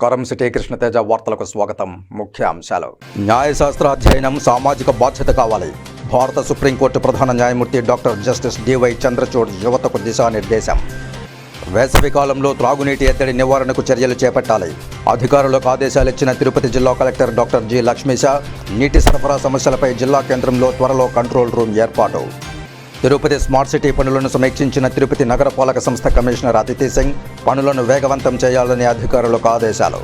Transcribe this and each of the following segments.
నమస్కారం. సిటీ కృష్ణతేజ వార్తలకు స్వాగతం. ముఖ్య అంశాలు. న్యాయశాస్త్ర అధ్యయనం సామాజిక బాధ్యత కావాలి. భారత సుప్రీంకోర్టు ప్రధాన న్యాయమూర్తి డాక్టర్ జస్టిస్ డివై చంద్రచూడ్ యువతకు దిశానిర్దేశం. వేసవికాలంలో త్రాగునీటి ఎద్దడి నివారణకు చర్యలు చేపట్టాలి. అధికారులకు ఆదేశాలు ఇచ్చిన తిరుపతి జిల్లా కలెక్టర్ డాక్టర్ జి లక్ష్మీశ నీటి సరఫరా సమస్యలపై జిల్లా కేంద్రంలో త్వరలో కంట్రోల్ రూమ్ ఏర్పాటు. తిరుపతి స్మార్ట్ సిటీ పనులను సమీక్షించిన తిరుపతి నగరపాలక సంస్థ కమిషనర్ అతిథి సింగ్ పనులను వేగవంతం చేయాలని అధికారులకు ఆదేశాలు.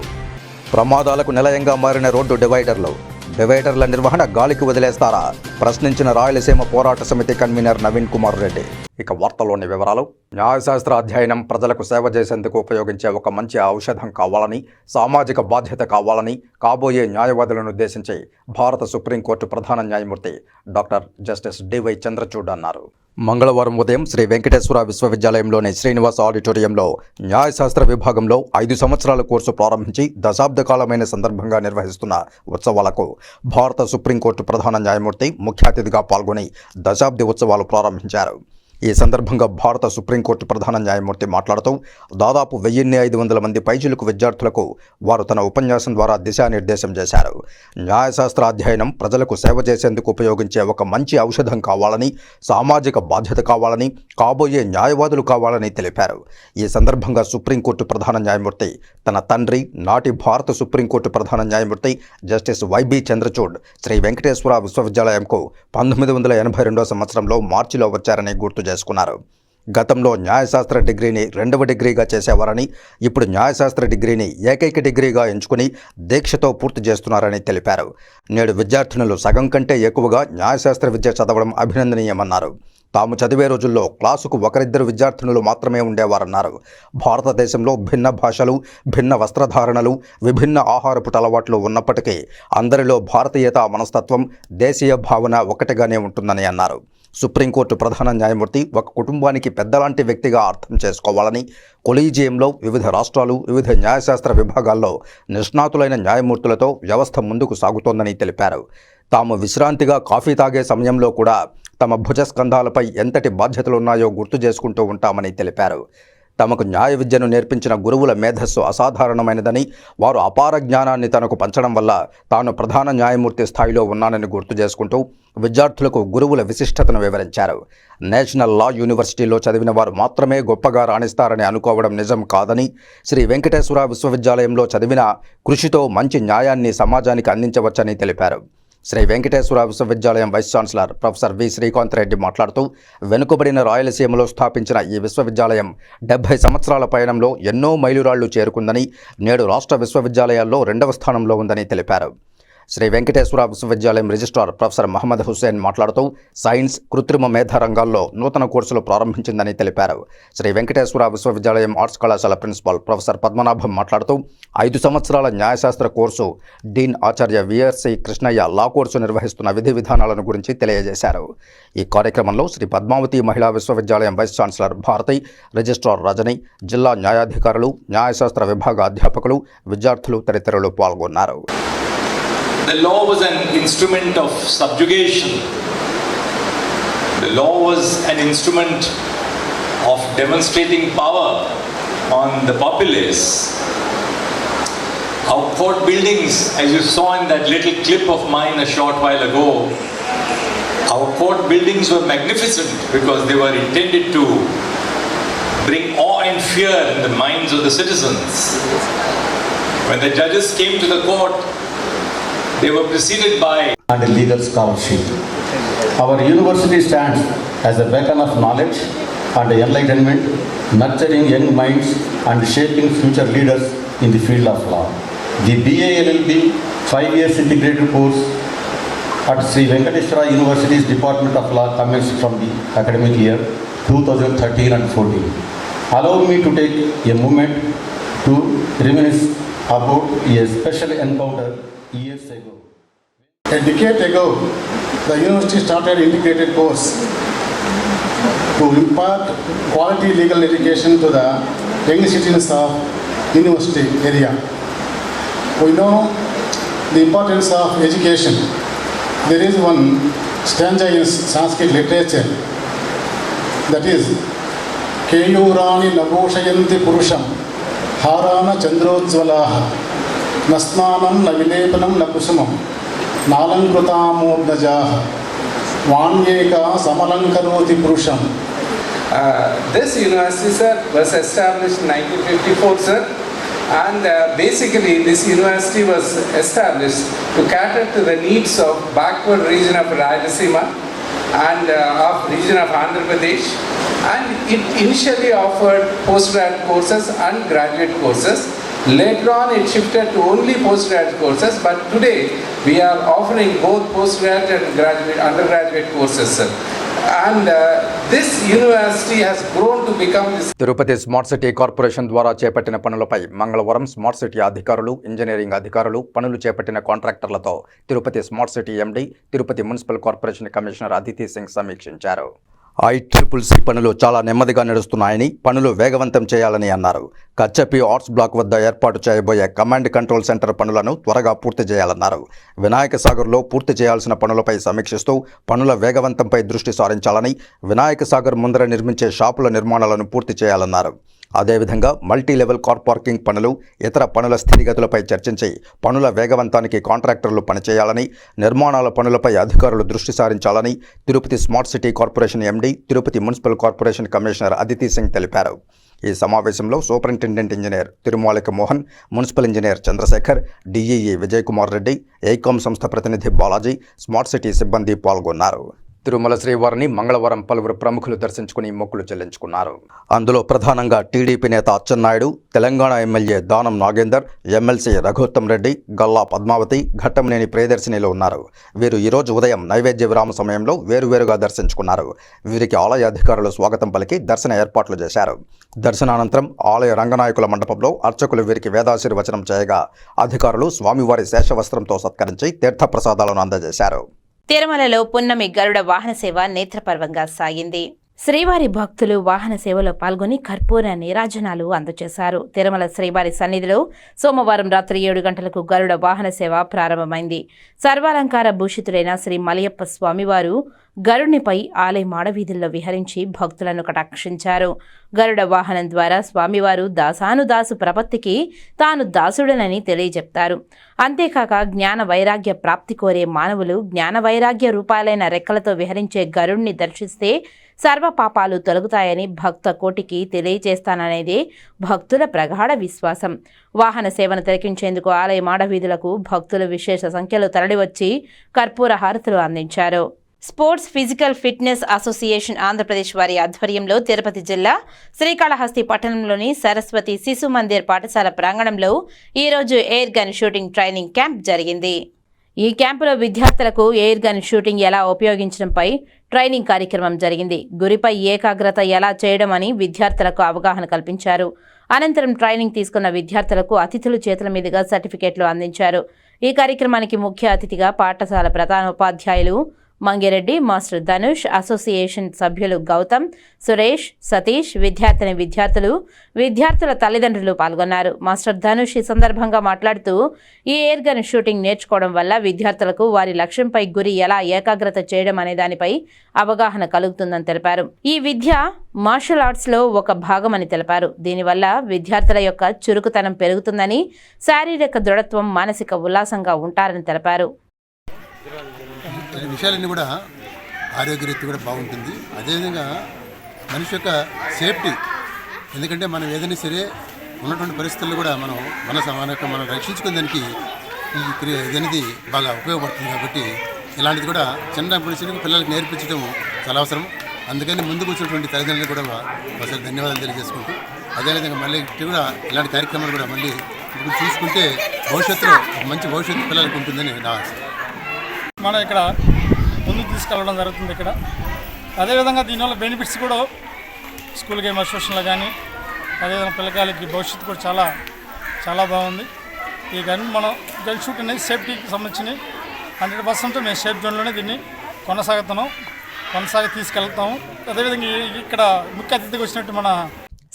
ప్రమాదాలకు నిలయంగా మారిన రోడ్డు డివైడర్లు. డివైడర్ల నిర్వహణ గాలికి వదిలేస్తారా? ప్రశ్నించిన రాయలసీమ పోరాట సమితి కన్వీనర్ నవీన్ కుమార్ రెడ్డి. ఇక వార్తలోని వివరాలు. న్యాయశాస్త్ర అధ్యయనం ప్రజలకు సేవ చేసేందుకు ఉపయోగించే ఒక మంచి ఔషధం కావాలని సామాజిక బాధ్యత కావాలని కాబోయే న్యాయవాదులను ఉద్దేశించి భారత సుప్రీంకోర్టు ప్రధాన న్యాయమూర్తి డాక్టర్ జస్టిస్ డివై చంద్రచూడ్ అన్నారు. మంగళవారం ఉదయం శ్రీ వెంకటేశ్వర విశ్వవిద్యాలయంలోని శ్రీనివాస ఆడిటోరియంలో న్యాయశాస్త్ర విభాగంలో ఐదు సంవత్సరాల కోర్సు ప్రారంభించి దశాబ్ద కాలమైన సందర్భంగా నిర్వహిస్తున్న ఉత్సవాలకు భారత సుప్రీంకోర్టు ప్రధాన న్యాయమూర్తి ముఖ్య అతిథిగా పాల్గొని దశాబ్ది ఉత్సవాలు ప్రారంభించారు. ఈ సందర్భంగా భారత సుప్రీంకోర్టు ప్రధాన న్యాయమూర్తి మాట్లాడుతూ దాదాపు వెయ్యిన్ని ఐదు వందల మంది పైచిలుకు విద్యార్థులకు వారు తన ఉపన్యాసం ద్వారా దిశానిర్దేశం చేశారు. న్యాయశాస్త్ర అధ్యయనం ప్రజలకు సేవ చేసేందుకు ఉపయోగించే ఒక మంచి ఔషధం కావాలని సామాజిక బాధ్యత కావాలని కాబోయే న్యాయవాదులు కావాలని తెలిపారు. ఈ సందర్భంగా సుప్రీంకోర్టు ప్రధాన న్యాయమూర్తి తన తండ్రి నాటి భారత సుప్రీంకోర్టు ప్రధాన న్యాయమూర్తి జస్టిస్ వైబి చంద్రచూడ్ శ్రీ వెంకటేశ్వర విశ్వవిద్యాలయంకు పంతొమ్మిది వందల ఎనభై రెండో సంవత్సరంలో మార్చిలో వచ్చారని గుర్తు చేసుకున్నారు. గతంలో న్యాయశాస్త్ర డిగ్రీని రెండవ డిగ్రీగా చేసేవారని ఇప్పుడు న్యాయశాస్త్ర డిగ్రీని ఏకైక డిగ్రీగా ఎంచుకుని దీక్షతో పూర్తి చేస్తున్నారని తెలిపారు. నేడు విద్యార్థినులు సగం కంటే ఎక్కువగా న్యాయశాస్త్ర విద్య చదవడం అభినందనీయమన్నారు. తాము చదివే రోజుల్లో క్లాసుకు ఒకరిద్దరు విద్యార్థినులు మాత్రమే ఉండేవారన్నారు. భారతదేశంలో భిన్న భాషలు భిన్న వస్త్రధారణలు విభిన్న ఆహారపు అలవాట్లు ఉన్నప్పటికీ అందరిలో భారతీయత మనస్తత్వం దేశీయ భావన ఒకటిగానే ఉంటుందని అన్నారు. సుప్రీంకోర్టు ప్రధాన న్యాయమూర్తి ఒక కుటుంబానికి పెద్దలాంటి వ్యక్తిగా అర్థం చేసుకోవాలని కొలీజియంలో వివిధ రాష్ట్రాలు వివిధ న్యాయశాస్త్ర విభాగాల్లో నిష్ణాతులైన న్యాయమూర్తులతో వ్యవస్థ ముందుకు సాగుతోందని తెలిపారు. తాము విశ్రాంతిగా కాఫీ తాగే సమయంలో కూడా తమ భుజస్కంధాలపై ఎంతటి బాధ్యతలున్నాయో గుర్తు చేసుకుంటూ ఉంటామని తెలిపారు. తమకు న్యాయ విద్యను నేర్పించిన గురువుల మేధస్సు అసాధారణమైనదని వారు అపార జ్ఞానాన్ని తనకు పంచడం వల్ల తాను ప్రధాన న్యాయమూర్తి స్థాయిలో ఉన్నానని గుర్తు చేసుకుంటూ విద్యార్థులకు గురువుల విశిష్టతను వివరించారు. నేషనల్ లా యూనివర్సిటీలో చదివిన వారు మాత్రమే గొప్పగా రాణిస్తారని అనుకోవడం నిజం కాదని శ్రీ వెంకటేశ్వర విశ్వవిద్యాలయంలో చదివిన కృషితో మంచి న్యాయాన్ని సమాజానికి అందించవచ్చని తెలిపారు. శ్రీ వెంకటేశ్వర విశ్వవిద్యాలయం vice chancellor professor V Srikanth Reddy మాట్లాడుతూ వెనుకబడిన రాయలసీమలో స్థాపించిన ఈ విశ్వవిద్యాలయం డెబ్బై సంవత్సరాల పయనంలో ఎన్నో మైలురాళ్ళు చేరుకుందని నేడు రాష్ట్ర విశ్వవిద్యాలయాల్లో రెండవ స్థానంలో ఉందని తెలిపారు. శ్రీ వెంకటేశ్వర విశ్వవిద్యాలయం రిజిస్ట్రార్ ప్రొఫెసర్ మహమ్మద్ హుస్సేన్ మాట్లాడుతూ సైన్స్ కృత్రిమ మేధ రంగాల్లో నూతన కోర్సులు ప్రారంభించిందని తెలిపారు. శ్రీ వెంకటేశ్వర విశ్వవిద్యాలయం ఆర్ట్స్ కళాశాల ప్రిన్సిపాల్ ప్రొఫెసర్ పద్మనాభం మాట్లాడుతూ ఐదు సంవత్సరాల న్యాయశాస్త్ర కోర్సు డీన్ ఆచార్య విఆర్సి కృష్ణయ్య లా కోర్సు నిర్వహిస్తున్న విధి విధానాలను గురించి తెలియజేశారు. ఈ కార్యక్రమంలో శ్రీ పద్మావతి మహిళా విశ్వవిద్యాలయం vice chancellor Bharathi registrar Rajani జిల్లా న్యాయాధికారులు న్యాయశాస్త్ర విభాగ అధ్యాపకులు విద్యార్థులు తదితరులు పాల్గొన్నారు. The law was an instrument of subjugation. The law was an instrument of demonstrating power on the populace. Our court buildings, as you saw in that little clip of mine a short while ago, our court buildings were magnificent because they were intended to bring awe and fear in the minds of the citizens. When the judges came to the court, they were preceded by and a legal scholarship. Our university stands as a beacon of knowledge and enlightenment, nurturing young minds and shaping future leaders in the field of law. The BA LLB five years integrated course at Sri Venkateswara University's Department of Law commenced from the academic year 2013 and 14. Allow me to take a moment to reminisce about a special encounter years ago. A decade ago, the university started integrated course to impart quality legal education to the young citizens of university area. We know the importance of education. There is one stanza in Sanskrit literature that is Keyurani నభూషయంతి Purusham Harana Chandrojwalaha Nasnanam న Nakusumam nalankrutamoobnajaah vanyeka samalankarooti purusham uh, this university was established in 1954 sir and uh, basically this university was established to cater to the needs of backward region of Rayalaseema and uh, of region of Andhra Pradesh and it initially offered postgraduate courses and graduate courses. Later on, it shifted to only postgraduate courses, but today we are offering both postgraduate and graduate, undergraduate courses, sir. And uh, this university has grown to become this Tirupati smart city corporation ద్వారా చేపట్టిన పనులపై మంగళవారం smart city అధికారులు engineering అధికారులు పనులు చేపట్టిన కాంట్రాక్టర్లతో Tirupati smart city MD Tirupati municipal corporation commissioner Aditi Singh సమీక్షించారు I triple C పనులు చాలా నెమ్మదిగా నడుస్తున్నాయని పనులు వేగవంతం చేయాలని అన్నారు. కచ్చపి ఆర్ట్స్ బ్లాక్ వద్ద ఏర్పాటు చేయబోయే కమాండ్ కంట్రోల్ సెంటర్ పనులను త్వరగా పూర్తి చేయాలన్నారు. వినాయక సాగర్లో పూర్తి చేయాల్సిన పనులపై సమీక్షిస్తూ పనుల వేగవంతంపై దృష్టి సారించాలని వినాయక సాగర్ ముందర నిర్మించే షాపుల నిర్మాణాలను పూర్తి చేయాలన్నారు. అదేవిధంగా మల్టీ లెవెల్ కార్ పార్కింగ్ పనులు ఇతర పనుల స్థితిగతులపై చర్చించి పనుల వేగవంతానికి కాంట్రాక్టర్లు పనిచేయాలని నిర్మాణాల పనులపై అధికారులు దృష్టి సారించాలని Tirupati smart city corporation MD Tirupati municipal corporation commissioner Aditi Singh తెలిపారు. ఈ సమావేశంలో superintendent engineer Tirumalika Mohan municipal engineer Chandrasekhar DEE Vijay Kumar Reddy Ekam సంస్థ ప్రతినిధి బాలాజీ స్మార్ట్ సిటీ సిబ్బంది పాల్గొన్నారు. తిరుమల శ్రీవారిని మంగళవారం పలువురు ప్రముఖులు దర్శించుకుని మొక్కులు చెల్లించుకున్నారు. అందులో ప్రధానంగా టీడీపీ నేత అచ్చెన్నాయుడు తెలంగాణ ఎమ్మెల్యే దానం నాగేందర్ ఎమ్మెల్సీ రఘోత్తం రెడ్డి గల్లా పద్మావతి ఘట్టంనేని ప్రియదర్శినిలో ఉన్నారు. వీరు ఈరోజు ఉదయం నైవేద్య విరామ సమయంలో వేరువేరుగా దర్శించుకున్నారు. వీరికి ఆలయ అధికారులు స్వాగతం పలికి దర్శన ఏర్పాట్లు చేశారు. దర్శనానంతరం ఆలయ రంగనాయకుల మండపంలో అర్చకులు వీరికి వేదాశీర్వచనం చేయగా అధికారులు స్వామివారి శేషవస్త్రంతో సత్కరించి తీర్థప్రసాదాలను అందజేశారు. తిరుమలలో పున్నమి గరుడ వాహన సేవ నేత్రపర్వంగా సాగింది. శ్రీవారి భక్తులు వాహన సేవలో పాల్గొని కర్పూర నీరాజనాలు అందజేశారు. తిరుమల శ్రీవారి సన్నిధిలో సోమవారం రాత్రి ఏడు గంటలకు గరుడ వాహన సేవ ప్రారంభమైంది. సర్వాలంకార భూషితుడైన శ్రీ మలయప్ప స్వామివారు గరుడినిపై ఆలయ మాడవీధుల్లో విహరించి భక్తులను కటాక్షించారు. గరుడ వాహనం ద్వారా స్వామివారు దాసానుదాసు ప్రపత్తికి తాను దాసుడనని తెలియజెప్తారు. అంతేకాక జ్ఞాన వైరాగ్య ప్రాప్తి కోరే మానవులు జ్ఞాన వైరాగ్య రూపాలైన రెక్కలతో విహరించే గరుణ్ణి దర్శిస్తే సర్వ పాపాలు తొలగుతాయని భక్త కోటికి తెలియజేస్తాననేది భక్తుల ప్రగాఢ విశ్వాసం. వాహన సేవను తిలకించేందుకు ఆలయ మాడవీధులకు భక్తులు విశేష సంఖ్యలో తరలివచ్చి కర్పూర హారతులు అందించారు. Sports physical fitness association Andhra Pradesh వారి ఆధ్వర్యంలో తిరుపతి జిల్లా శ్రీకాళహస్తి పట్టణంలోని సరస్వతి శిశు మందిర్ పాఠశాల ప్రాంగణంలో ఈరోజు air gun shooting training camp జరిగింది. ఈ క్యాంపులో విద్యార్థులకు ఎయిర్ గన్ షూటింగ్ ఎలా ఉపయోగించడంపై ట్రైనింగ్ కార్యక్రమం జరిగింది. గురిపై ఏకాగ్రత ఎలా చేయడం అని విద్యార్థులకు అవగాహన కల్పించారు. అనంతరం ట్రైనింగ్ తీసుకున్న విద్యార్థులకు అతిథుల చేతుల మీదుగా సర్టిఫికెట్లు అందించారు. ఈ కార్యక్రమానికి ముఖ్య అతిథిగా పాఠశాల ప్రధానోపాధ్యాయులు మంగిరెడ్డి మాస్టర్ ధనుష్ అసోసియేషన్ సభ్యులు గౌతమ్ సురేష్ సతీష్ విద్యార్థిని విద్యార్థులు విద్యార్థుల తల్లిదండ్రులు పాల్గొన్నారు. మాస్టర్ ధనుష్ ఈ సందర్భంగా మాట్లాడుతూ ఈ ఎయిర్ గన్ షూటింగ్ నేర్చుకోవడం వల్ల విద్యార్థులకు వారి లక్ష్యంపై గురి ఎలా ఏకాగ్రత చేయడం అనే దానిపై అవగాహన కలుగుతుందని తెలిపారు. ఈ విద్య మార్షల్ ఆర్ట్స్లో ఒక భాగమని తెలిపారు. దీనివల్ల విద్యార్థుల యొక్క చురుకుతనం పెరుగుతుందని శారీరక దృఢత్వం మానసిక ఉల్లాసంగా ఉంటారని తెలిపారు. ఈ విషయాలన్నీ కూడా ఆరోగ్యరీతి కూడా బాగుంటుంది. అదేవిధంగా మనిషి యొక్క సేఫ్టీ ఎందుకంటే మనం ఏదైనా సరే ఉన్నటువంటి పరిస్థితుల్లో కూడా మనం మన స- మన యొక్క మనం రక్షించుకునేదానికి ఈ క్రియ ఇదనేది బాగా ఉపయోగపడుతుంది కాబట్టి ఇలాంటిది కూడా చిన్న నుంచి పిల్లలకు నేర్పించడం చాలా అవసరం. అందుకని ముందుకు వచ్చినటువంటి తల్లిదండ్రులు కూడా ఒకసారి ధన్యవాదాలు తెలియజేసుకుంటూ అదేవిధంగా మళ్ళీ కూడా ఇలాంటి కార్యక్రమాలు కూడా మళ్ళీ ఇప్పుడు చూసుకుంటే భవిష్యత్తులో మంచి భవిష్యత్తు పిల్లలకు ఉంటుందని నా ఆశ. మనం ఇక్కడ ముందుకు తీసుకెళ్ళడం జరుగుతుంది ఇక్కడ. అదేవిధంగా దీనివల్ల బెనిఫిట్స్ కూడా స్కూల్ గేమ్ అసోసియేషన్లో కానీ అదేవిధంగా పిల్లకాయలకి భవిష్యత్తు కూడా చాలా చాలా బాగుంది. ఈ గన్ మనం గన్ షూట్ అనేది సేఫ్టీకి సంబంధించి హండ్రెడ్ పర్సెంట్ మేము సేఫ్ జోన్లోనే దీన్ని కొనసాగుతున్నాం. కొనసాగి తీసుకెళ్తాము అదేవిధంగా ఇక్కడ ముఖ్య అతిథిగా వచ్చినట్టు మన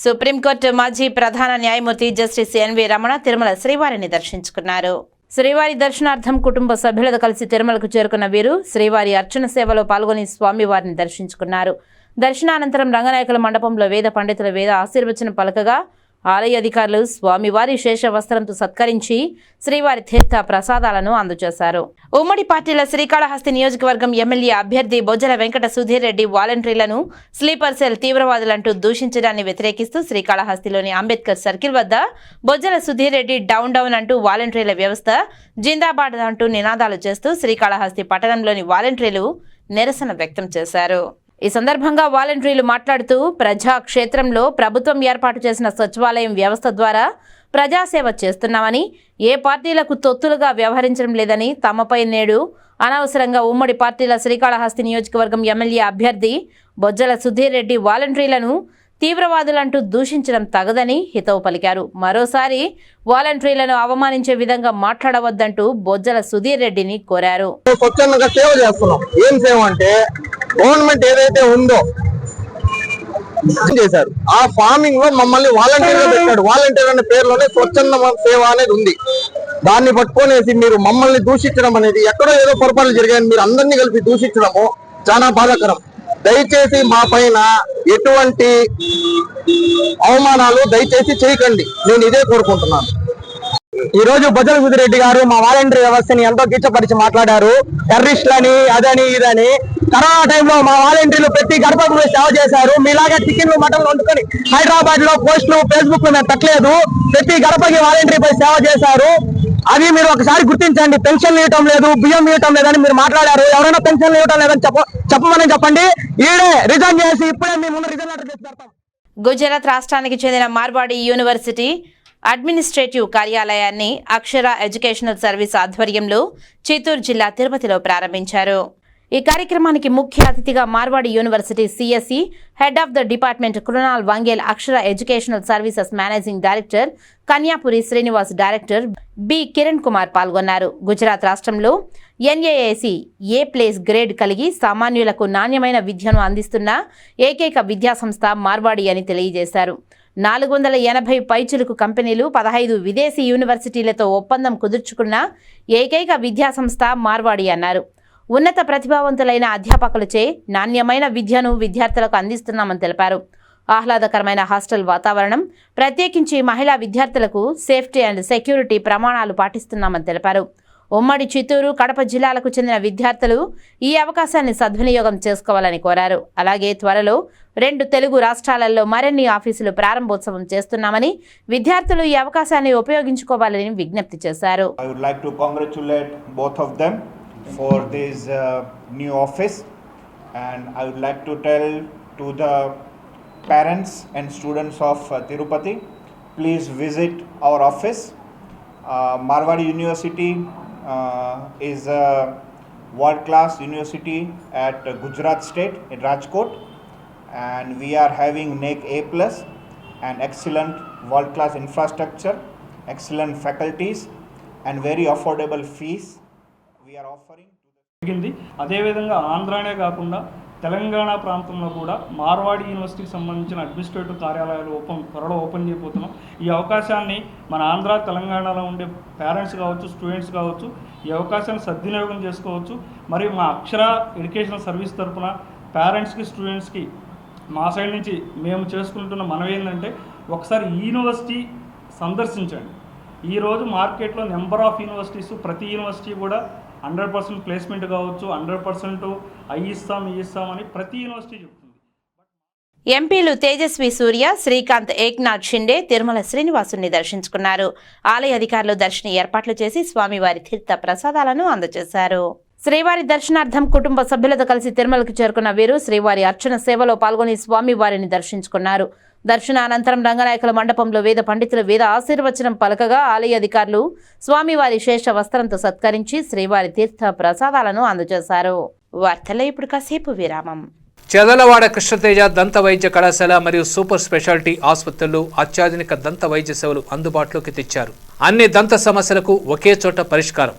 సుప్రీంకోర్టు మాజీ ప్రధాన న్యాయమూర్తి జస్టిస్ ఎన్వి రమణ తిరుమల శ్రీవారిని దర్శించుకున్నారు. శ్రీవారి దర్శనార్థం కుటుంబ సభ్యులతో కలిసి తిరుమలకు చేరుకున్న వీరు శ్రీవారి అర్చన సేవలో పాల్గొని స్వామివారిని దర్శించుకున్నారు. దర్శనానంతరం రంగనాయకుల మండపంలో వేద పండితుల వేద ఆశీర్వచనం పలకగా ఆలయ అధికారులు స్వామివారి శేష వస్త్రంతో సత్కరించి శ్రీవారి తీర్థ ప్రసాదాలను అందజేశారు. ఉమ్మడి పార్టీల శ్రీకాళహస్తి నియోజకవర్గం ఎమ్మెల్యే అభ్యర్థి బొజ్జల వెంకట సుధీర్ రెడ్డి వాలంటీర్లను స్లీపర్ సెల్ తీవ్రవాదులంటూ దూషించడాన్ని వ్యతిరేకిస్తూ శ్రీకాళహస్తిలోని అంబేద్కర్ సర్కిల్ వద్ద బొజ్జల సుధీర్ రెడ్డి డౌన్ డౌన్ అంటూ వాలంటీర్ల వ్యవస్థ జిందాబాద్ అంటూ నినాదాలు చేస్తూ శ్రీకాళహస్తి పట్టణంలోని వాలంటీర్లు నిరసన వ్యక్తం చేశారు. ఈ సందర్భంగా వాలంటీర్లు మాట్లాడుతూ ప్రజా క్షేత్రంలో ప్రభుత్వం ఏర్పాటు చేసిన సచివాలయం వ్యవస్థ ద్వారా ప్రజాసేవ చేస్తున్నామని ఏ పార్టీలకు తొత్తులుగా వ్యవహరించడం లేదని తమపై నేడు అనవసరంగా ఉమ్మడి పార్టీల శ్రీకాళహస్తి నియోజకవర్గం ఎమ్మెల్యే అభ్యర్థి బొజ్జల సుధీర్ రెడ్డి వాలంటీర్లను తీవ్రవాదులంటూ దూషించడం తగదని హితవు పలికారు. మరోసారి వాలంటీర్లను అవమానించే విధంగా మాట్లాడవద్దంటూ బొజ్జల సుధీర్ రెడ్డిని కోరారు. సేవ చేస్తున్నాం. ఏం సేవ అంటే గవర్నమెంట్ ఏదైతే ఉందో చేశారు. ఆ ఫార్మింగ్లో మమ్మల్ని వాలంటీర్గా పెట్టాడు. వాలంటీర్ అనే పేరులోనే స్వచ్ఛంద సేవ అనేది ఉంది. దాన్ని పట్టుకొనేసి మీరు మమ్మల్ని దూషించడం అనేది ఎక్కడో ఏదో పొరపాట్లు జరిగాయని మీరు అందరినీ కలిపి దూషించడము చాలా బాధాకరం. దయచేసి మా పైన ఎటువంటి అవమానాలు దయచేసి చేయకండి. నేను ఇదే కోరుకుంటున్నాను. ఈ రోజు బొజ్జల సుధిరెడ్డి గారు మా వాలంటీర్ వ్యవస్థని ఎంతో కిచ్చపరిచి మాట్లాడారు. టెర్రరిస్టులని అదని ఇదని. కరోనా టైంలో మా వాలంటీర్లు ప్రతి గడపకు సేవ చేశారు. మీలాగా చికెన్లు మటన్లు వండుకొని హైదరాబాద్లో పోస్టులు ఫేస్బుక్లో మేము పెట్టలేదు. ప్రతి గడపకి వాలంటీర్ పోయి సేవ చేశారు. అది మీరు ఒకసారి గుర్తించండి. పెన్షన్ ఇవ్వటం లేదు బియ్యం ఇవ్వటం లేదని మీరు మాట్లాడారు. ఎవరైనా పెన్షన్ ఇవ్వటం లేదని చెప్ప చెప్పమని చెప్పండి. ఈడే రిజైన్ చేసి ఇప్పుడే మీ ముందు రిజైన్ లెటర్ గుజరాత్ రాష్ట్రానికి చెందిన మార్వాడి యూనివర్సిటీ అడ్మినిస్ట్రేటివ్ కార్యాలయాన్ని అక్షర ఎడ్యుకేషనల్ సర్వీస్ ఆధ్వర్యంలో చిత్తూరు జిల్లా తిరుపతిలో ప్రారంభించారు. ఈ కార్యక్రమానికి ముఖ్య అతిథిగా Marwadi university CSC head of the department Krunal Vangel Akshara educational services managing director Kanyapuri Srinivas director B Kiran Kumar పాల్గొన్నారు. గుజరాత్ రాష్ట్రంలో ఎన్ఏఏసి ఏ ప్లేస్ గ్రేడ్ కలిగి సామాన్యులకు నాణ్యమైన విద్యను అందిస్తున్న ఏకైక విద్యాసంస్థ మార్వాడి అని తెలియజేశారు. నాలుగు వందల ఎనభై పైచులకు కంపెనీలు పదహైదు విదేశీ యూనివర్సిటీలతో ఒప్పందం కుదుర్చుకున్న ఏకైక విద్యాసంస్థ మార్వాడి అన్నారు. ఉన్నత ప్రతిభావంతులైన అధ్యాపకులచే నాణ్యమైన విద్యను విద్యార్థులకు అందిస్తున్నామని తెలిపారు. ఆహ్లాదకరమైన హాస్టల్ వాతావరణం ప్రత్యేకించి మహిళా విద్యార్థులకు సేఫ్టీ అండ్ సెక్యూరిటీ ప్రమాణాలు పాటిస్తున్నామని తెలిపారు. ఉమ్మడి చిత్తూరు కడప జిల్లాలకు చెందిన విద్యార్థులు ఈ అవకాశాన్ని సద్వినియోగం చేసుకోవాలని కోరారు. అలాగే త్వరలో రెండు తెలుగు రాష్ట్రాలలో మరిన్ని ఆఫీసులు ప్రారంభోత్సవం చేస్తున్నామని విద్యార్థులు ఈ అవకాశాన్ని ఉపయోగించుకోవాలని విజ్ఞప్తి చేశారు. Uh, parents and students of uh, tirupati please visit our office. Uh, marwadi university is a world class university at Gujarat state in Rajkot and we are having NEC A plus and excellent world class infrastructure, excellent faculties and very affordable fees we are offering అదేవిధంగా ఆంధ్రానే కాకుండా తెలంగాణ ప్రాంతంలో కూడా మార్వాడి యూనివర్సిటీకి సంబంధించిన administrative కార్యాలయాలు open త్వరలో open చేయబోతున్నాం. ఈ అవకాశాన్ని మన ఆంధ్ర తెలంగాణలో ఉండే పేరెంట్స్ కావచ్చు స్టూడెంట్స్ కావచ్చు ఈ అవకాశాన్ని సద్వినియోగం చేసుకోవచ్చు. మరియు మా అక్షర ఎడ్యుకేషనల్ సర్వీస్ తరఫున పేరెంట్స్కి స్టూడెంట్స్కి మా సైడ్ నుంచి మేము చేసుకుంటున్న మనవి ఏంటంటే ఒకసారి యూనివర్సిటీ సందర్శించండి. ఈరోజు మార్కెట్లో నెంబర్ ఆఫ్ యూనివర్సిటీస్ ప్రతి యూనివర్సిటీ కూడా హండ్రెడ్ పర్సెంట్ ప్లేస్మెంట్ కావచ్చు హండ్రెడ్ పర్సెంట్ అవి ఇస్తాం ఇవి అని ప్రతి యూనివర్సిటీ చెప్తుంది. ఎంపీలు తేజస్వి సూర్య శ్రీకాంత్ ఏక్నాథ్ షిండే తిరుమల శ్రీనివాసుని దర్శించుకున్నారు. ఆలయ అధికారులు దర్శన ఏర్పాట్లు చేసి స్వామివారి తీర్థ ప్రసాదాలను అందజేశారు. శ్రీవారి దర్శనార్థం కుటుంబ సభ్యులతో కలిసి తిరుమలకు చేరుకున్న వీరు శ్రీవారి అర్చన సేవలో పాల్గొని స్వామివారిని దర్శించుకున్నారు. దర్శనానంతరం రంగనాయకుల మండపంలో వేద పండితులు వేద ఆశీర్వచనం పలకగా ఆలయ అధికారులు స్వామివారి శేష వస్త్రంతో సత్కరించి శ్రీవారి తీర్థ ప్రసాదాలను అందజేశారు. వార్తల్లో ఇప్పుడు కాసేపు విరామం. చెదలవాడ కృష్ణతేజ దంత వైద్య కళాశాల మరియు సూపర్ స్పెషాలిటీ ఆసుపత్రుల్లో అత్యాధునిక దంత వైద్య సేవలు అందుబాటులోకి తెచ్చారు. అన్ని దంత సమస్యలకు ఒకే చోట పరిష్కారం.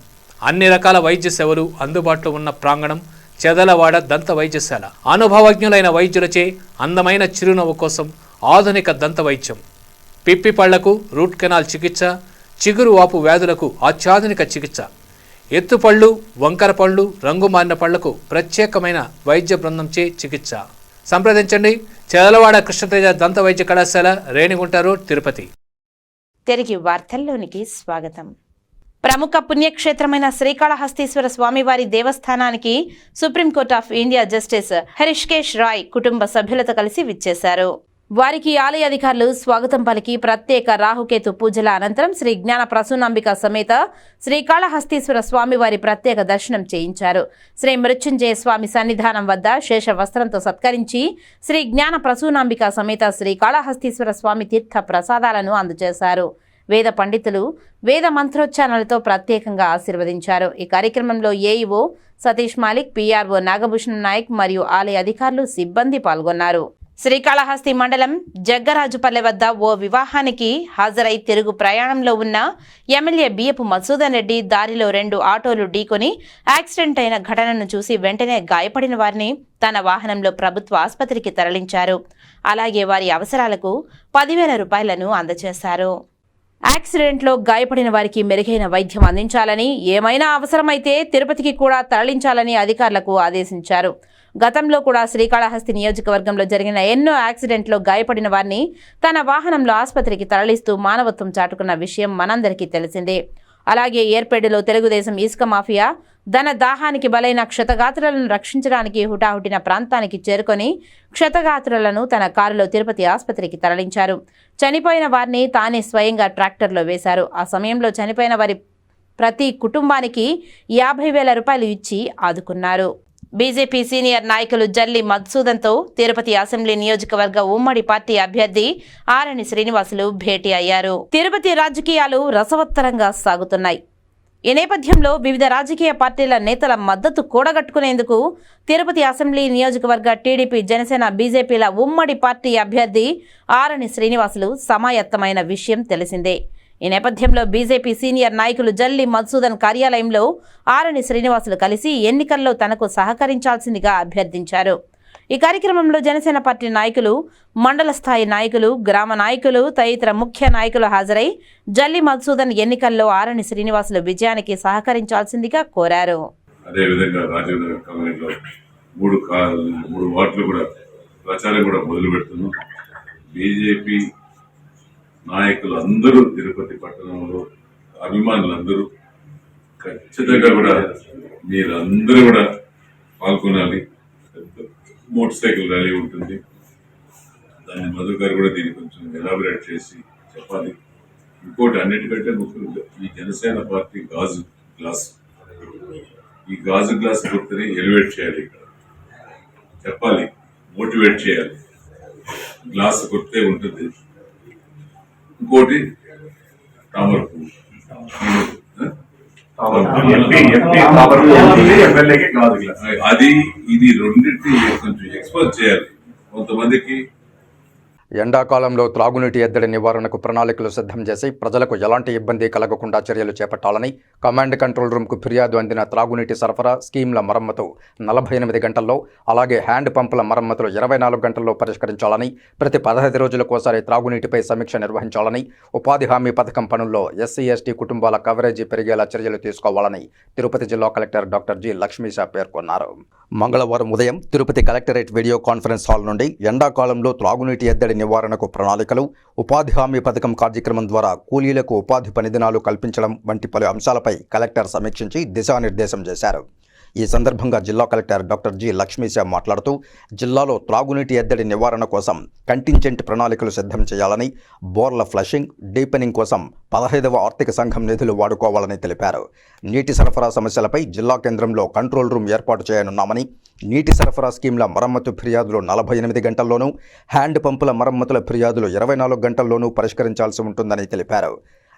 అన్ని రకాల వైద్య సేవలు అందుబాటులో ఉన్న ప్రాంగణం చెదలవాడ దంత వైద్యశాల. అనుభవజ్ఞులైన వైద్యులచే అందమైన చిరునవ్వు కోసం ఆధునిక దంత వైద్యం. పిప్పి పళ్ళకు రూట్ కెనాల్ చికిత్స చిగురు వాపు వ్యాధులకు అత్యాధునిక చికిత్స. ఎత్తుపళ్ళు వంకర పళ్ళు రంగు మారిన పళ్ళకు ప్రత్యేకమైన వైద్య బృందంచే చికిత్స. సంప్రదించండి. చెదలవాడ కృష్ణతేజ దంత వైద్య కళాశాల రేణిగుంట రోడ్ తిరుపతి. తిరిగి వార్తల్లోనికి స్వాగతం. ప్రముఖ పుణ్యక్షేత్రమైన శ్రీకాళహస్తీశ్వర స్వామివారి దేవస్థానానికి supreme court of India justice Hrishikesh Roy కుటుంబ సభ్యులతో కలిసి విచ్చేశారు. వారికి ఆలయ అధికారులు స్వాగతం పలికి ప్రత్యేక రాహుకేతు పూజల అనంతరం శ్రీ జ్ఞాన ప్రసూనాంబిక సమేత శ్రీకాళహస్తీశ్వర స్వామివారి ప్రత్యేక దర్శనం చేయించారు. శ్రీ మృత్యుంజయ స్వామి సన్నిధానం వద్ద శేష వస్త్రంతో సత్కరించి శ్రీ జ్ఞాన ప్రసూనాంబిక సమేత శ్రీకాళహస్తీశ్వర స్వామి తీర్థ ప్రసాదాలను అందజేశారు. వేద పండితులు వేద మంత్రోచ్చారణలతో ప్రత్యేకంగా ఆశీర్వదించారు. ఈ కార్యక్రమంలో ఏఈఓ సతీష్ మాలిక్ పీఆర్ఓ నాగభూషణ్ నాయక్ మరియు ఆలయ అధికారులు సిబ్బంది పాల్గొన్నారు. శ్రీకాళహస్తి మండలం జగ్గరాజుపల్లె వద్ద ఓ వివాహానికి హాజరై తిరుగు ప్రయాణంలో ఉన్న ఎమ్మెల్యే బియ్యపు మసూదన్ రెడ్డి దారిలో రెండు ఆటోలు ఢీకొని యాక్సిడెంట్ అయిన ఘటనను చూసి వెంటనే గాయపడిన వారిని తన వాహనంలో ప్రభుత్వ ఆసుపత్రికి తరలించారు. అలాగే వారి అవసరాలకు పదివేల రూపాయలను అందజేశారు. యాక్సిడెంట్లో గాయపడిన వారికి మెరుగైన వైద్యం అందించాలని ఏమైనా అవసరమైతే తిరుపతికి కూడా తరలించాలని అధికారులకు ఆదేశించారు. గతంలో కూడా శ్రీకాళహస్తి నియోజకవర్గంలో జరిగిన ఎన్నో యాక్సిడెంట్లో గాయపడిన వారిని తన వాహనంలో ఆసుపత్రికి తరలిస్తూ మానవత్వం చాటుకున్న విషయం మనందరికీ తెలిసిందే. అలాగే ఏర్పేడులో తెలుగుదేశం ఇసుక మాఫియా ధన దాహానికి బలైన క్షతగాత్రులను రక్షించడానికి హుటాహుటిన ప్రాంతానికి చేరుకొని క్షతగాత్రులను తన కారులో తిరుపతి ఆసుపత్రికి తరలించారు. చనిపోయిన వారిని తానే స్వయంగా ట్రాక్టర్లో వేశారు. ఆ సమయంలో చనిపోయిన వారి ప్రతి కుటుంబానికి యాభై వేల రూపాయలు ఇచ్చి ఆదుకున్నారు. బీజేపీ సీనియర్ నాయకులు జల్లి మధుసూదన్తో తిరుపతి అసెంబ్లీ నియోజకవర్గ ఉమ్మడి పార్టీ అభ్యర్థి ఆరణి శ్రీనివాసులు భేటీ అయ్యారు. తిరుపతి రాజకీయాలు రసవత్తరంగా సాగుతున్నాయి. ఈ నేపథ్యంలో వివిధ రాజకీయ పార్టీల నేతల మద్దతు కూడగట్టుకునేందుకు తిరుపతి అసెంబ్లీ నియోజకవర్గ టీడీపీ జనసేన బీజేపీల ఉమ్మడి పార్టీ అభ్యర్థి ఆరణి శ్రీనివాసులు సమాయత్తమైన విషయం తెలిసిందే. ఈ నేపథ్యంలో బీజేపీ సీనియర్ నాయకులు జల్లి మధుసూదన్ కార్యాలయంలో ఆరణి శ్రీనివాసులు కలిసి ఎన్నికల్లో తనకు సహకరించాల్సిందిగా అభ్యర్థించారు. ఈ కార్యక్రమంలో జనసేన పార్టీ నాయకులు మండల స్థాయి నాయకులు గ్రామ నాయకులు తదితర ముఖ్య నాయకులు హాజరై జల్లి మధుసూదన్ ఎన్నికల్లో ఆరణి శ్రీనివాసులు విజయానికి సహకరించాల్సిందిగా కోరారు. అదేవిధంగా కాలనీలో మూడు మూడు వార్డులు కూడా ప్రచారం కూడా మొదలు పెడుతున్నాం బీజేపీ నాయకులు అందరూ తిరుపతి పట్టణంలో అభిమానులందరూ ఖచ్చితంగా కూడా మీరందరూ కూడా పాల్గొనాలి. మోటార్ సైకిల్ ర్యాలీ ఉంటుంది. దాన్ని మధు గారు కూడా దీన్ని కొంచెం ఎలాబరేట్ చేసి చెప్పాలి. ఇంకోటి అన్నిటికంటే ముఖ్యంగా ఈ జనసేన పార్టీ గాజు గ్లాస్. ఈ గాజు గ్లాస్ గుర్తుని ఎలివేట్ చేయాలి ఇక్కడ. చెప్పాలి మోటివేట్ చేయాలి. గ్లాస్ గుర్తే ఉంటుంది. ఇంకోటి తామర అది ఇది రెండింటిని కొంచెం ఎక్స్పోజ్ చేయాలి. కొంతమందికి ఎండాకాలంలో త్రాగునీటి ఎద్దడి నివారణకు ప్రణాళికలు సిద్ధం చేసి ప్రజలకు ఎలాంటి ఇబ్బంది కలగకుండా చర్యలు చేపట్టాలని కమాండ్ కంట్రోల్ రూమ్కు ఫిర్యాదు అందిన త్రాగునీటి సరఫరా స్కీమ్ల మరమ్మతు నలభై ఎనిమిది గంటల్లో అలాగే హ్యాండ్ పంపుల మరమ్మతులు ఇరవై నాలుగు గంటల్లో పరిష్కరించాలని ప్రతి పదహైదు రోజులకోసారి త్రాగునీటిపై సమీక్ష నిర్వహించాలని ఉపాధి హామీ పథకం పనుల్లో ఎస్సీ ఎస్టీ కుటుంబాల కవరేజీ పెరిగేలా చర్యలు తీసుకోవాలని తిరుపతి జిల్లా కలెక్టర్ డాక్టర్ జి లక్ష్మీషా పేర్కొన్నారు. మంగళవారం ఉదయం Tirupati collectorate video conference hall నుండి ఎండాకాలంలో త్రాగునీటి ఎద్దడి నివారణకు ప్రణాళికలు ఉపాధి హామీ పథకం కార్యక్రమం ద్వారా కూలీలకు ఉపాధి పనిదినాలు కల్పించడం వంటి పలు అంశాలపై కలెక్టర్ సమీక్షించి దిశానిర్దేశం చేశారు. ఈ సందర్భంగా జిల్లా కలెక్టర్ డాక్టర్ జి లక్ష్మీశా మాట్లాడుతూ జిల్లాలో త్రాగునీటి ఎద్దడి నివారణ కోసం కంటింజెంట్ ప్రణాళికలు సిద్ధం చేయాలని బోర్ల ఫ్లషింగ్ డీపెనింగ్ కోసం పదహైదవ ఆర్థిక సంఘం నిధులు వాడుకోవాలని తెలిపారు. నీటి సరఫరా సమస్యలపై జిల్లా కేంద్రంలో కంట్రోల్ రూమ్ ఏర్పాటు చేయనున్నామని నీటి సరఫరా స్కీమ్ల మరమ్మతు ఫిర్యాదులు నలభై ఎనిమిది గంటల్లోనూ హ్యాండ్ పంపుల మరమ్మతుల ఫిర్యాదులు ఇరవై నాలుగు గంటల్లోనూ పరిష్కరించాల్సి ఉంటుందని తెలిపారు.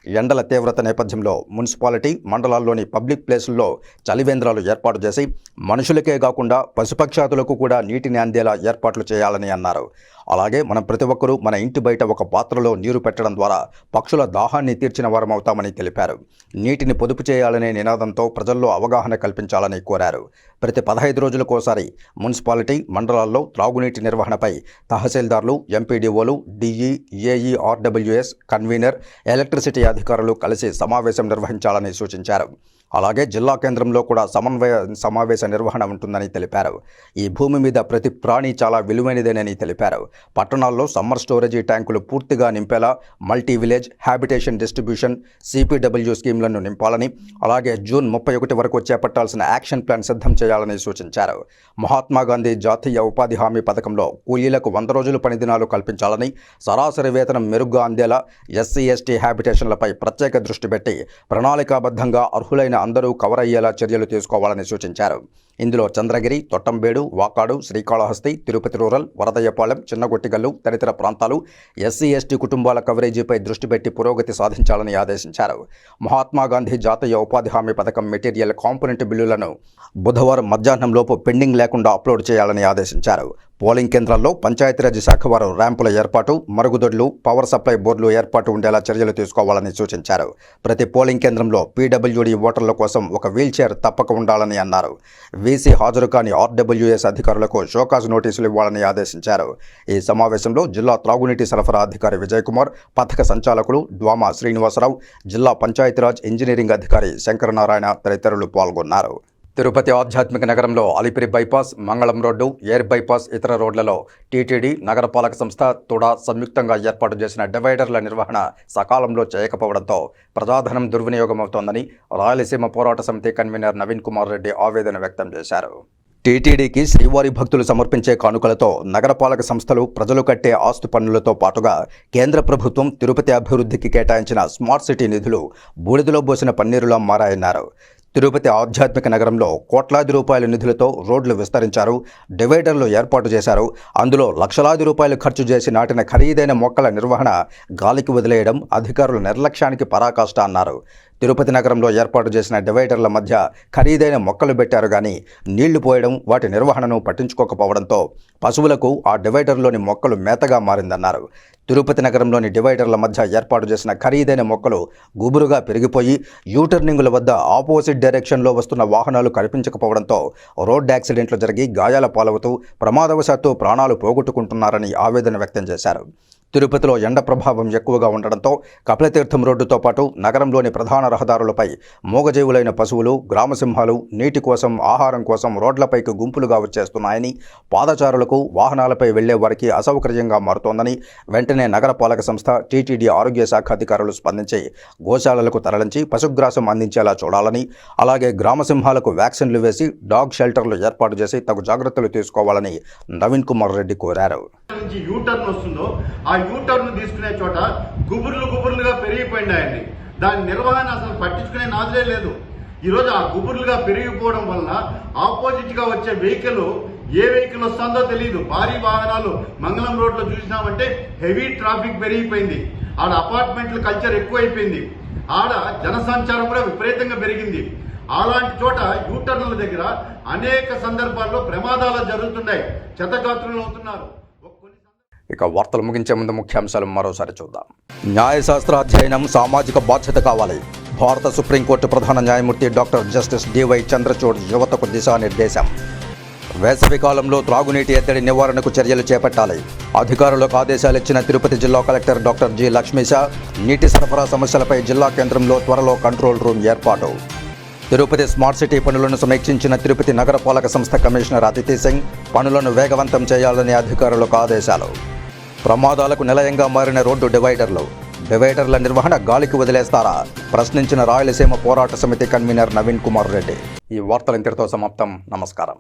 ఎండల తీవ్రత నేపథ్యంలో మున్సిపాలిటీ మండలాల్లోని పబ్లిక్ ప్లేసుల్లో చలివేంద్రాలు ఏర్పాటు చేసి మనుషులకే కాకుండా పశుపక్షాతులకు కూడా నీటిని అందేలా ఏర్పాట్లు చేయాలని అన్నారు. అలాగే మనం ప్రతి ఒక్కరూ మన ఇంటి బయట ఒక పాత్రలో నీరు పెట్టడం ద్వారా పక్షుల దాహాన్ని తీర్చిన వారం అవుతామని తెలిపారు. నీటిని పొదుపు చేయాలనే నినాదంతో ప్రజల్లో అవగాహన కల్పించాలని కోరారు. ప్రతి పదహైదు రోజులకోసారి మున్సిపాలిటీ మండలాల్లో త్రాగునీటి నిర్వహణపై తహసీల్దార్లు ఎంపీడీఓలు DE AE RWS convener electricity అధికారులు కలిసి సమావేశం నిర్వహించాలని సూచించారు. అలాగే జిల్లా కేంద్రంలో కూడా సమన్వయ సమావేశ నిర్వహణ ఉంటుందని తెలిపారు. ఈ భూమి మీద ప్రతి ప్రాణి చాలా విలువైనదేనని తెలిపారు. పట్టణాల్లో సమ్మర్ స్టోరేజీ ట్యాంకులు పూర్తిగా నింపేలా multi village habitation distribution CPW స్కీమ్లను నింపాలని అలాగే జూన్ ముప్పై ఒకటి వరకు చేపట్టాల్సిన యాక్షన్ ప్లాన్ సిద్ధం చేయాలని సూచించారు. మహాత్మా గాంధీ జాతీయ ఉపాధి హామీ పథకంలో కూలీలకు వంద రోజులు పని దినాలు కల్పించాలని సరాసరి వేతనం మెరుగ్గా అందేలా ఎస్సీ ఎస్టీ హ్యాబిటేషన్లపై ప్రత్యేక దృష్టి పెట్టి ప్రణాళికాబద్ధంగా అర్హులైన అందరూ కవర్ అయ్యేలా చర్యలు తీసుకోవాలని సూచించారు. ఇందులో చంద్రగిరి తొట్టంబేడు వాకాడు శ్రీకాళహస్తి తిరుపతి రూరల్ వరదయ్యపాలెం చిన్నగొట్టిగల్లు తదితర ప్రాంతాలు ఎస్సీ ఎస్టీ కుటుంబాల కవరేజీపై దృష్టి పెట్టి పురోగతి సాధించాలని ఆదేశించారు. మహాత్మాగాంధీ జాతీయ ఉపాధి హామీ పథకం మెటీరియల్ కాంపోనెంట్ బిల్లులను బుధవారం మధ్యాహ్నంలోపు పెండింగ్ లేకుండా అప్లోడ్ చేయాలని ఆదేశించారు. పోలింగ్ కేంద్రాల్లో పంచాయతీరాజ్ శాఖ వారు ర్యాంపుల ఏర్పాటు మరుగుదొడ్లు పవర్ సప్లై బోర్డులు ఏర్పాటు ఉండేలా చర్యలు తీసుకోవాలని సూచించారు. ప్రతి పోలింగ్ కేంద్రంలో పీడబ్ల్యూడీ ఓటర్ల కోసం ఒక వీల్చైర్ తప్పక ఉండాలని అన్నారు. వీసీ హాజరు కాని ఆర్డబ్ల్యూఎస్ అధికారులకు షోకాజ్ నోటీసులు ఇవ్వాలని ఆదేశించారు. ఈ సమావేశంలో జిల్లా త్రాగునీటి సరఫరా అధికారి విజయ్ కుమార్ పథక సంచాలకులు డ్వామా శ్రీనివాసరావు జిల్లా పంచాయతీరాజ్ ఇంజనీరింగ్ అధికారి శంకరనారాయణ తదితరులు పాల్గొన్నారు. తిరుపతి ఆధ్యాత్మిక నగరంలో Alipiri bypass Mangalam road air bypass ఇతర రోడ్లలో టీటీడీ నగరపాలక సంస్థ తుడా సంయుక్తంగా ఏర్పాటు చేసిన డివైడర్ల నిర్వహణ సకాలంలో చేయకపోవడంతో ప్రజాధనం దుర్వినియోగమవుతోందని రాయలసీమ పోరాట సమితి కన్వీనర్ నవీన్ కుమార్ రెడ్డి ఆవేదన వ్యక్తం చేశారు. టీటీడీకి శ్రీవారి భక్తులు సమర్పించే కానుకలతో నగరపాలక సంస్థలు ప్రజలు కట్టే ఆస్తు పన్నులతో పాటుగా కేంద్ర ప్రభుత్వం తిరుపతి అభివృద్ధికి కేటాయించిన స్మార్ట్ సిటీ నిధులు బూడిదలో బోసిన పన్నీరులా మారాయన్నారు. తిరుపతి ఆధ్యాత్మిక నగరంలో కోట్లాది రూపాయల నిధులతో రోడ్లు విస్తరించారు డివైడర్లు ఏర్పాటు చేశారు. అందులో లక్షలాది రూపాయలు ఖర్చు చేసి నాటిన ఖరీదైన మొక్కల నిర్వహణ గాలికి వదిలేయడం అధికారుల నిర్లక్ష్యానికి పరాకాష్ట అన్నారు. తిరుపతి నగరంలో ఏర్పాటు చేసిన డివైడర్ల మధ్య ఖరీదైన మొక్కలు పెట్టారు కానీ నీళ్ళు పోయడం వాటి నిర్వహణను పట్టించుకోకపోవడంతో పశువులకు ఆ డివైడర్లోని మొక్కలు మేతగా మారిందన్నారు. తిరుపతి నగరంలోని డివైడర్ల మధ్య ఏర్పాటు చేసిన ఖరీదైన మొక్కలు గుబురుగా పెరిగిపోయి యూటర్నింగుల వద్ద ఆపోజిట్ డైరెక్షన్లో వస్తున్న వాహనాలు కనిపించకపోవడంతో రోడ్ యాక్సిడెంట్లు జరిగి గాయాల పాలవుతూ ప్రమాదవశాత్తు ప్రాణాలు పోగొట్టుకుంటున్నారని ఆవేదన వ్యక్తం చేశారు. తిరుపతిలో ఎండ ప్రభావం ఎక్కువగా ఉండడంతో కపిలతీర్థం రోడ్డుతో పాటు నగరంలోని ప్రధాన రహదారులపై మూగజీవులైన పశువులు గ్రామసింహాలు నీటి కోసం ఆహారం కోసం రోడ్లపైకి గుంపులుగా వచ్చేస్తున్నాయని పాదచారులకు వాహనాలపై వెళ్ళే వారికి అసౌకర్యంగా మారుతోందని వెంటనే నగరపాలక సంస్థ టీటీడీ ఆరోగ్య శాఖ అధికారులు స్పందించి గోశాలలకు తరలించి పశుగ్రాసం అందించేలా చూడాలని అలాగే గ్రామసింహాలకు వ్యాక్సిన్లు వేసి డాగ్ షెల్టర్లు ఏర్పాటు చేసి తగు జాగ్రత్తలు తీసుకోవాలని నవీన్ కుమార్ రెడ్డి కోరారు. వస్తుందో ఆ యూటర్న్ తీసుకునే చోట గుబుర్లు గుబుర్లుగా పెరిగిపోయినాయండి దాని నిర్వహణ అసలు పట్టించుకునే నాదులే లేదు. ఈరోజు ఆ గుబుర్లుగా పెరిగిపోవడం వలన ఆపోజిట్గా వచ్చే వెహికల్ ఏ వెహికల్ వస్తుందో తెలియదు భారీ వాహనాలు మంగళం రోడ్లో చూసినామంటే హెవీ ట్రాఫిక్ పెరిగిపోయింది. ఆడ అపార్ట్మెంట్ల కల్చర్ ఎక్కువైపోయింది. ఆడ జనసంచారం కూడా విపరీతంగా పెరిగింది. అలాంటి చోట యూటర్న్ల దగ్గర అనేక సందర్భాల్లో ప్రమాదాలు జరుగుతున్నాయి. చెత్తగాత్రులు అవుతున్నారు. ఇక వార్తలు ముగించే ముందు ముఖ్యాంశాలు మరోసారి చూద్దాం. న్యాయశాస్త్ర అధ్యయనం సామాజిక బాధ్యత కావాలి. భారత సుప్రీంకోర్టు ప్రధాన న్యాయమూర్తి డాక్టర్ జస్టిస్ డివై చంద్రచూడ్ యువతకు దిశానిర్దేశం. వేసవి కాలంలో త్రాగునీటి ఎద్దడి నివారణకు చర్యలు చేపట్టాలి. అధికారులకు ఆదేశాలు ఇచ్చిన తిరుపతి జిల్లా కలెక్టర్ డాక్టర్ జి లక్ష్మీశ నీటి సరఫరా సమస్యలపై జిల్లా కేంద్రంలో త్వరలో కంట్రోల్ రూమ్ ఏర్పాటు. తిరుపతి స్మార్ట్ సిటీ పనులను సమీక్షించిన తిరుపతి నగరపాలక సంస్థ కమిషనర్ అతిథి సింగ్ పనులను వేగవంతం చేయాలని అధికారులకు ఆదేశాలు. ప్రమాదాలకు నిలయంగా మారిన రోడ్డు డివైడర్లు. డివైడర్ల నిర్వహణ గాలికి వదిలేస్తారా? ప్రశ్నించిన రాయలసీమ పోరాట సమితి కన్వీనర్ నవీన్ కుమార్ రెడ్డి. ఈ వార్తలు ఇంతటితో సమాప్తం. నమస్కారం.